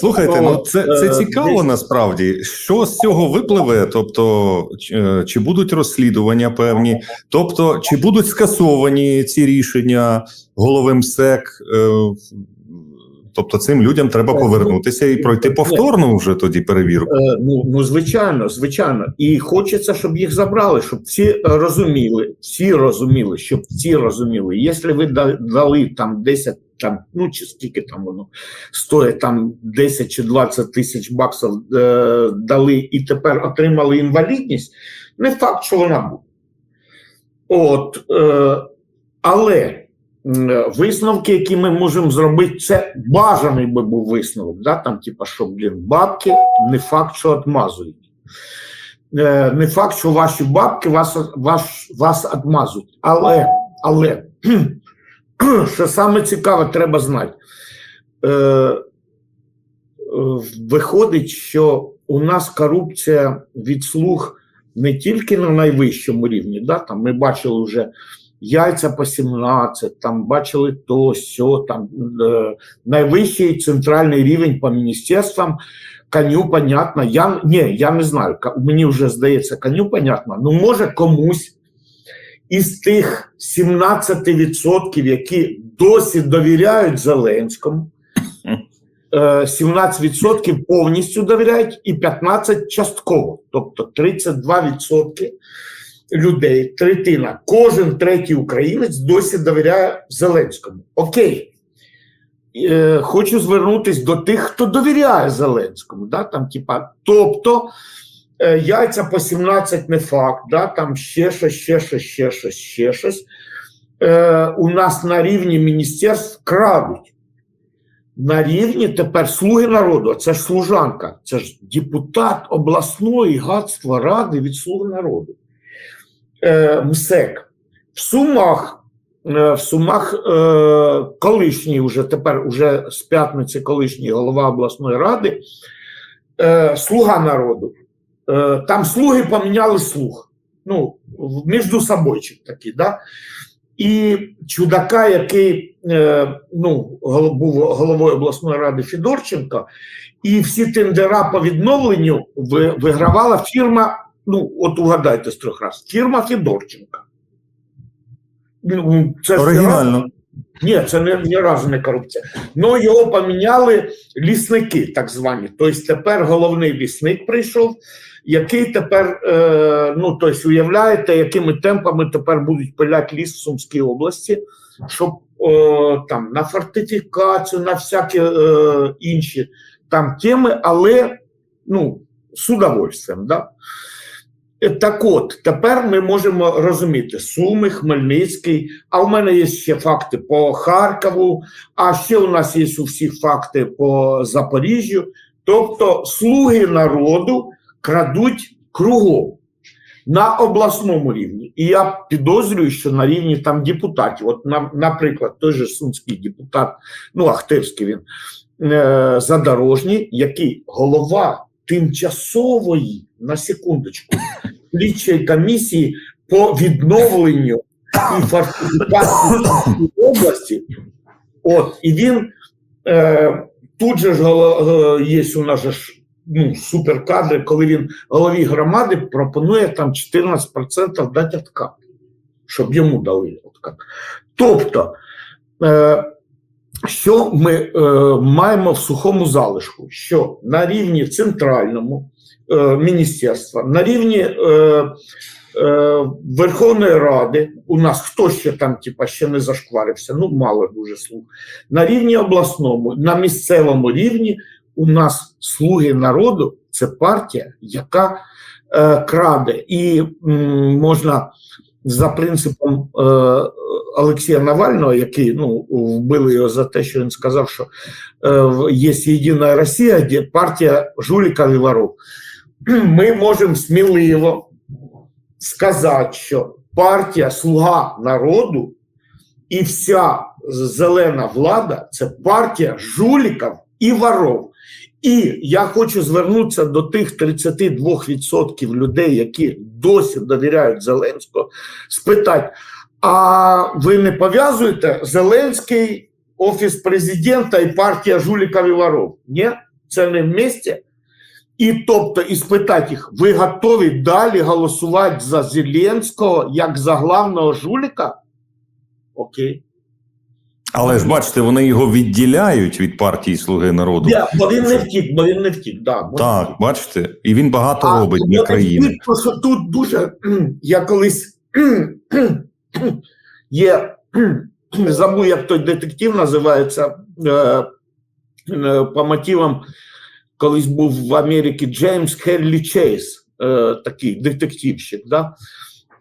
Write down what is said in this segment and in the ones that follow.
Слухайте, ну це, це Е, цікаво насправді. Що з цього випливе? Тобто, чи, е, чи будуть розслідування певні, тобто, чи будуть скасовані ці рішення голови МСЕК? Е, Тобто, цим людям треба Е, повернутися і пройти ні. повторну вже тоді перевірку. Ну, ну звичайно, звичайно. І хочеться, щоб їх забрали, щоб всі розуміли, всі розуміли, щоб всі розуміли. Якщо ви дали там 10, там, ну чи скільки там воно стоїть, там 10 чи 20 тисяч баксів е, дали і тепер отримали інвалідність, не факт, що вона буде. От, е, але висновки, які ми можемо зробити, це бажаний би був висновок. Да? Там, типа, що, блін, бабки не факт, що отмазують. Е, не факт, що ваші бабки вас, вас, вас отмазують. Але, але що саме цікаве, треба знати. Е, виходить, що у нас корупція від слуг не тільки на найвищому рівні. Да? Там ми бачили вже яйця по 17, там бачили то, сьо, там е, найвищий центральний рівень по міністерствам. Коню, понятно. Я, ні, я не знаю. Мені вже здається, коню, понятно. Ну, може, комусь із тих 17%, які досі довіряють Зеленському, е, 17% повністю довіряють і 15% частково. Тобто 32% людей, третина, кожен третій українець досі довіряє Зеленському. Окей. Е, Хочу звернутися до тих, хто довіряє Зеленському. Да? Там, типа, тобто е, яйця по 17 не факт, да? там ще щось, ще щось, ще щось, ще щось. Е, у нас на рівні міністерств крадуть. На рівні тепер слуги народу, це ж служанка, це ж депутат обласної гадства ради від слуг народу. Е, МСЕК. В Сумах, е, в Сумах е, колишній уже тепер уже з п'ятниці колишній голова обласної ради, е, слуга народу. Е, там слуги поміняли слуг. Ну, між собойчик такий, да? І чудака, який е, ну, був головою обласної ради Федорченко, і всі тендера по відновленню вигравала фірма. Ну, от угадайте з трьох разів, фірма Федорченка. Ну, Це Оригінально. Ні, це не ні разу не корупція. Ну його поміняли лісники, так звані. Тобто тепер головний лісник прийшов, який тепер, е, ну тобто, уявляєте, якими темпами тепер будуть пиляти ліс в Сумській області, щоб е, там на фортифікацію, на всякі е, інші там теми, але ну, з удовольствием. Да? Так от, тепер ми можемо розуміти Суми, Хмельницький, а у мене є ще факти по Харкову, а ще у нас є у всіх факти по Запоріжжю. Тобто слуги народу крадуть кругом на обласному рівні. І я підозрюю, що на рівні там депутатів, от, на, наприклад, той же сумський депутат, ну Ахтирський він е, задорожній, який голова тимчасової на секундочку слідчої комісії по відновленню і фортифікації області. От, і він е, тут же ж е, є у нас же ж ну, суперкадри, коли він голові громади пропонує там 14% дати откат, щоб йому дали откат. Тобто, е, що ми е, маємо в сухому залишку? Що на рівні центральному е, міністерства, на рівні е, е, Верховної Ради, у нас хто ще там, типа, ще не зашкварився, ну мало дуже слуг. На рівні обласному, на місцевому рівні у нас слуги народу це партія, яка е, краде, і м, можна за принципом е, Олексія Навального, який ну, вбили його за те, що він сказав, що е, є єдина Росія, де партія жуліків і воров. Ми можемо сміливо сказати, що партія Слуга народу і вся зелена влада це партія жуліків і воров. І я хочу звернутися до тих 32% людей, які досі довіряють Зеленського, спитати: а ви не пов'язуєте Зеленський, Офіс президента і партія жуліків воров? Ні? це не вместе. І тобто, і спитати їх, ви готові далі голосувати за Зеленського як за главного жуліка? Окей. Але ж бачите, вони його відділяють від партії Слуги народу. Я, бо він не втік, бо він не втік. Да, бо- Так, бачите, і він багато А, робить для країни. що тут дуже я колись є забув, як той детектив називається е, е, по мотивам. Колись був в Америці Джеймс Хеллі Чейз, е, такий детективщик. Да?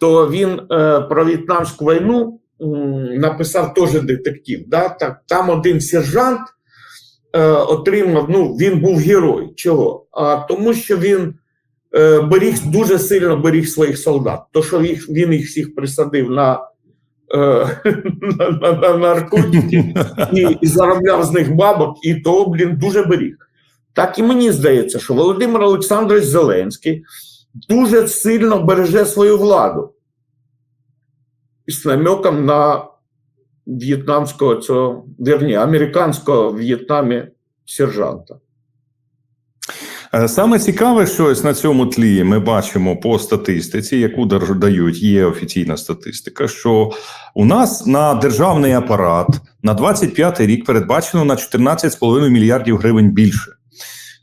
То він про В'єтнамську війну написав теж детектив. Да? Так, там один сержант е, отримав, ну, він був герой. Чого? А тому, що він е, беріг дуже сильно беріг своїх солдат. То, що їх, він їх всіх присадив на, е, на, на, на наркотики і, і заробляв з них бабок, і то, блін, дуже беріг. Так і мені здається, що Володимир Олександрович Зеленський дуже сильно береже свою владу з намеком на в'єтнамського цього, верні, американського в В'єтнамі сержанта. Е, Саме цікаве, що ось на цьому тлі ми бачимо по статистиці, яку дають, є офіційна статистика, що у нас на державний апарат на 25 рік передбачено на 14,5 мільярдів гривень більше.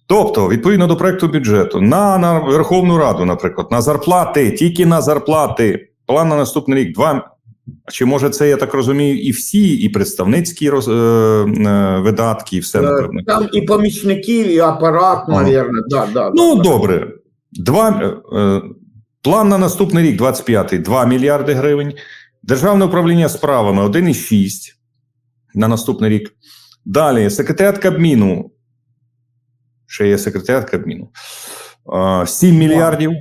Тобто, відповідно до проекту бюджету, на, на Верховну Раду, наприклад, на зарплати, тільки на зарплати, план на наступний рік 2 а чи може це, я так розумію, і всі, і представницькі роз, е, е, видатки, і все, Е, напевно. Там і помічники, і апарат, Ага. мабуть. Да, да, Ну, да, добре. Два, е, план на наступний рік, 25-й, 2 мільярди гривень. Державне управління справами 1,6 на наступний рік. Далі, секретаріат Кабміну. Ще є секретаріат Кабміну. Е, 7 мільярдів.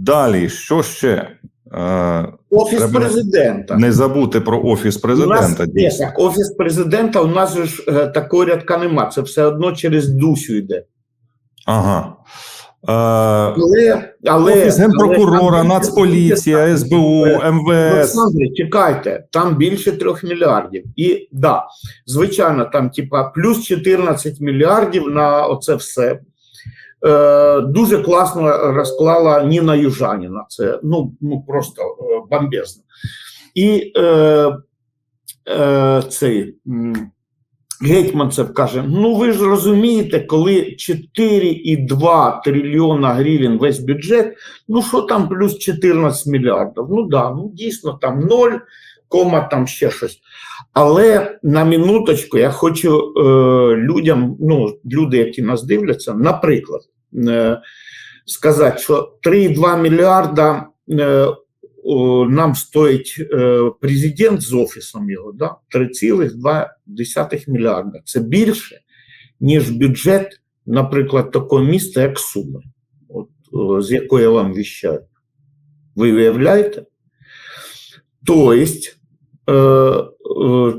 Далі, що ще? Е, Офіс Треба президента. Не забути про офіс У президента. нас, дійсно. так, офіс президента у нас ж е, такого рядка нема. Це все одно через Дусю йде. Ага. Е, Але, але, Офіс генпрокурора, але Нацполіція, СБУ, МВС. Олександре, чекайте, там більше трьох мільярдів. І да, звичайно, там типа плюс 14 мільярдів на оце все. Е, дуже класно розклала Ніна Южаніна. Це ну, ну просто е, бомбезно. І е, е, цей Гетьманцев каже: ну ви ж розумієте, коли 4,2 трильйона гривень весь бюджет, ну що там плюс 14 мільярдів? Ну да, ну дійсно там 0, кома там ще щось. Але на минуточку я хочу е, людям, ну, люди, які нас дивляться, наприклад, е, сказати, що 3,2 мільярда е, о, нам стоїть е, президент з офісом його, да? 3,2 мільярда. Це більше, ніж бюджет, наприклад, такого міста, як Суми, от, о, з якої я вам віщаю. Ви уявляєте? Тобто,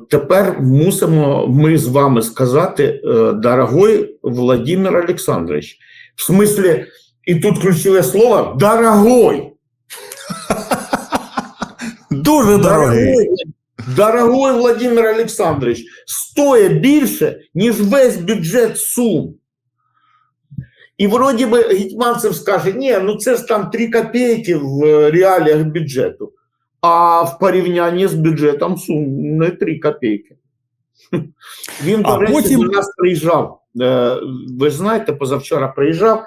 тепер мусимо ми з вами сказати, е, дорогой Владимир Олександрович, в смислі, і тут ключове слово дорогой. Дуже дорогий. Дорогой, дорогой Владимир Олександрович, стоїть більше, ніж весь бюджет Сум. І вроді би Гетьманцев скаже, ні, ну це ж там 3 копійки в е, реаліях бюджету. А в порівнянні з бюджетом Сум не 3 копійки. Він, до речі, потім- до нас приїжджав. Е, Ви ж знаєте, позавчора приїжджав,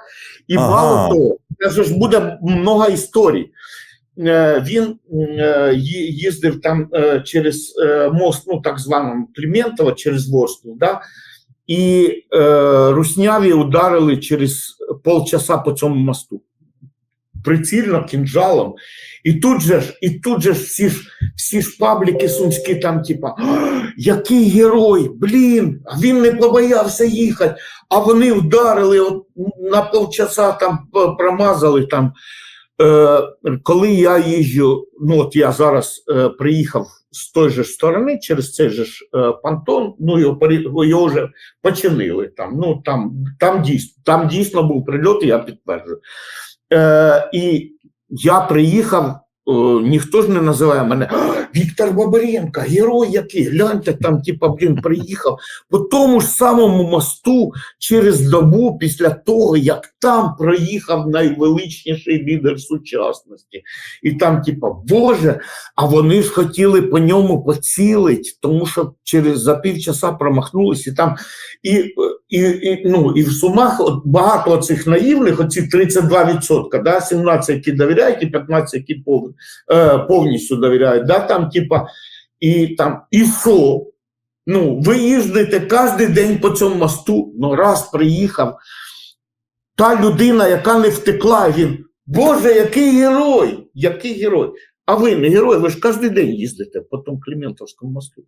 і Ага. мало того, це ж буде много історій. Е, Він е, їздив там через мост, ну так званого Кліментова, через Ворсклу, да? і е, русняві ударили через полчаса по цьому мосту. Прицільно, кінжалом. І тут же ж, і тут же ж всі ж, всі ж пабліки сумські там, типа, який герой, блін, він не побоявся їхати, а вони вдарили от, на полчаса там промазали там. Е, коли я їжджу, ну от я зараз е, приїхав з той же сторони, через цей же ж е, понтон, ну його, його вже починили там. Ну там, там, дійсно, там дійсно був прильот, і я підтверджую. Е, і я приїхав о, ніхто ж не називає мене Віктор Бабаренко, герой який. Гляньте, там, типа, блін, приїхав по тому ж самому мосту через добу після того, як там проїхав найвеличніший лідер сучасності. І там, типа, Боже, а вони ж хотіли по ньому поцілити, тому що через за півчаса промахнулись, і там і, і, і, ну, і в сумах от багато цих наївних, оці 32%, да, 17, які довіряють, і 15, які пов, е, повністю довіряють. Да, там, типа, і там, і що? Ну, ви їздите кожен день по цьому мосту, ну раз приїхав. Та людина, яка не втекла, він, Боже, який герой! Який герой! А ви не герой, ви ж кожен день їздите по тому Кліментовському мосту.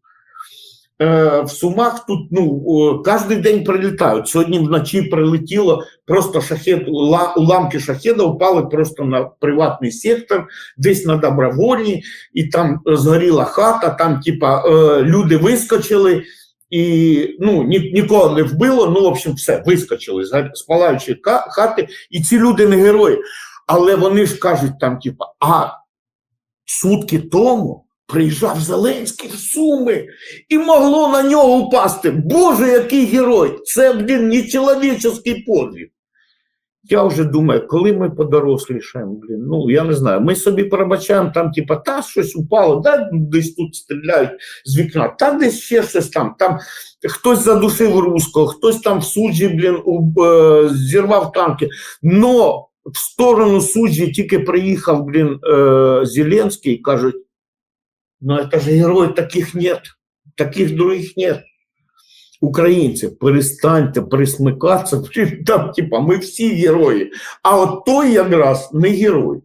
Е, в Сумах тут ну, кожен день прилітають. Сьогодні вночі прилетіло просто шахет, уламки шахеда впали просто на приватний сектор, десь на добровольні, і там згоріла хата, там, типа, е, люди вискочили. І ну, ні, нікого не вбило, ну, в общем, все, вискочили з ка- хати, і ці люди не герої. Але вони ж кажуть там, типа, а сутки тому приїжджав Зеленський в Суми, і могло на нього впасти. Боже, який герой! Це, блін, нечеловічний подвиг. Я вже думаю, коли ми подорослішаємо, блін, ну я не знаю, ми собі пробачаємо там, типа, та щось упало, да, десь тут стріляють з вікна, та десь ще щось там, там хтось задушив руського, хтось там в суджі, блін, у- е, зірвав танки. Но в сторону суджі тільки приїхав, блін, е, Зеленський, кажуть, ну это же герой, таких нет, таких других нет. Українці, перестаньте присмикатися, там, типа, ми всі герої. А от той якраз не герой.